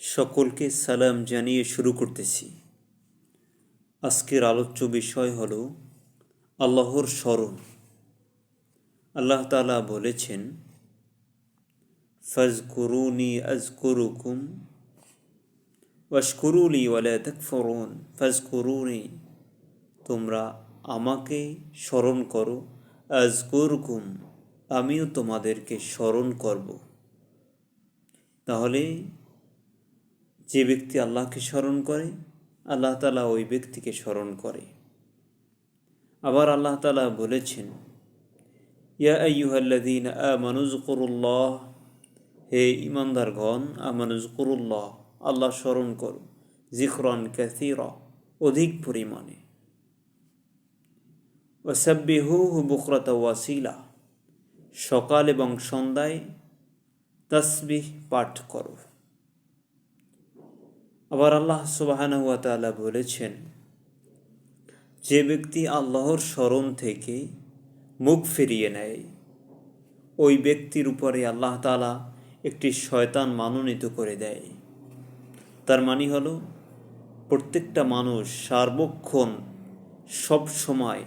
সকলকে সালাম জানিয়ে শুরু করতেছি। আজকের আলোচ্য বিষয় হল আল্লাহর স্মরণ। আল্লাহ তালা বলেছেন, ফাজকুরুনি আজকুরুকুম ওয়াশকুরুলি ওয়ালা তাকফরুন। ফাজকুরুনি, তোমরা আমাকে স্মরণ করো। আজকুরকুম আমিও তোমাদেরকে স্মরণ করব। তাহলে যে ব্যক্তি আল্লাহকে স্মরণ করে, আল্লাহ তালা ওই ব্যক্তিকে স্মরণ করে। আবার আল্লাহ তালা বলেছেন, ইয়া আইয়ুহাল্লাদিন হে ইমানদারগণ আমানুজ করুল্লাহ আল্লাহ স্মরণ করো জিখরন ক্যাথিরা অধিক পরিমাণে। ওসাব্বিহু বুকরত ওয়াসিলা, সকাল এবং সন্ধ্যায় তসবিহ পাঠ করো। আবার আল্লাহ সুবাহানুয়া তালা বলেছেন, যে ব্যক্তি আল্লাহর স্মরণ থেকে মুখ ফিরিয়ে নেয়, ওই ব্যক্তির উপরে আল্লাহ তালা একটি শয়তান মানোনীত করে দেয়। তার মানে হলো, প্রত্যেকটা মানুষ সার্বক্ষণ সব সময়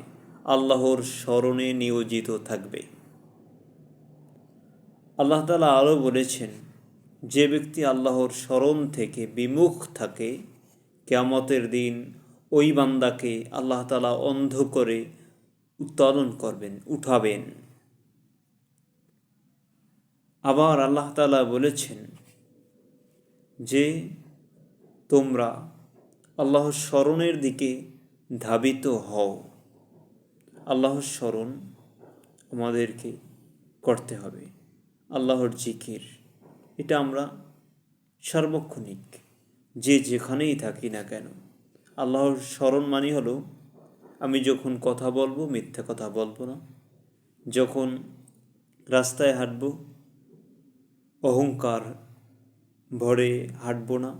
আল্লাহর স্মরণে নিয়োজিত থাকবে। আল্লাহ তালা আরও বলেছেন যে ব্যক্তি আল্লাহর স্মরণ থেকে বিমুখ থাকে, কেয়ামতের দিন ওই বান্দাকে আল্লাহ তালা অন্ধ করে উত্তোলন করবেন, উঠাবেন। আবার আল্লাহ তালা বলেছেন যে, তোমরা আল্লাহর স্মরণের দিকে ধাবিত হও। আল্লাহর স্মরণ আমাদেরকে করতে হবে। আল্লাহর জিকির এটা আমরা সার্বক্ষণিক, যে যেখানেই থাকি না কেন। আল্লাহর স্মরণ মানি হলো, আমি যখন কথা বলব, মিথ্যা কথা বলব না। যখন রাস্তায় হাঁটব, অহংকার ভরে হাঁটবো না।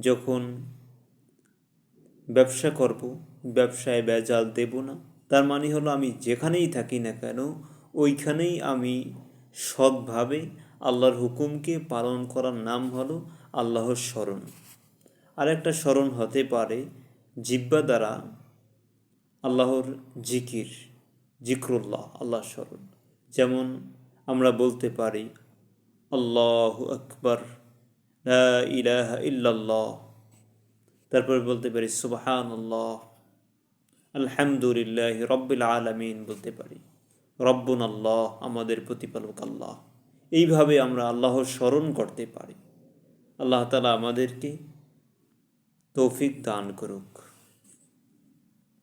যখন ব্যবসা করব, ব্যবসায় বেজাল দেব না। তার মানে হলো, আমি যেখানেই থাকি না কেন, ওইখানেই আমি সৎভাবে আল্লাহর হুকুমকে পালন করার নাম হলো আল্লাহর স্মরণ। আরেকটা স্মরণ হতে পারে জিব্বা দ্বারা আল্লাহর জিকির, জিক্রুল্লাহ আল্লাহ স্মরণ। যেমন আমরা বলতে পারি, আল্লাহ আকবর ইলাহা ইল্লাল্লাহ। তারপরে বলতে পারি সুবাহান আল্লাহ আলহামদুলিল্লাহ রব্বিল আলমিন বলতে পারি রব্বুন আল্লাহ আমাদের প্রতিপালক আল্লাহ। এইভাবে আমরা আল্লাহ স্মরণ করতে পারি। আল্লাহ তালা আমাদেরকে তৌফিক দান করুক।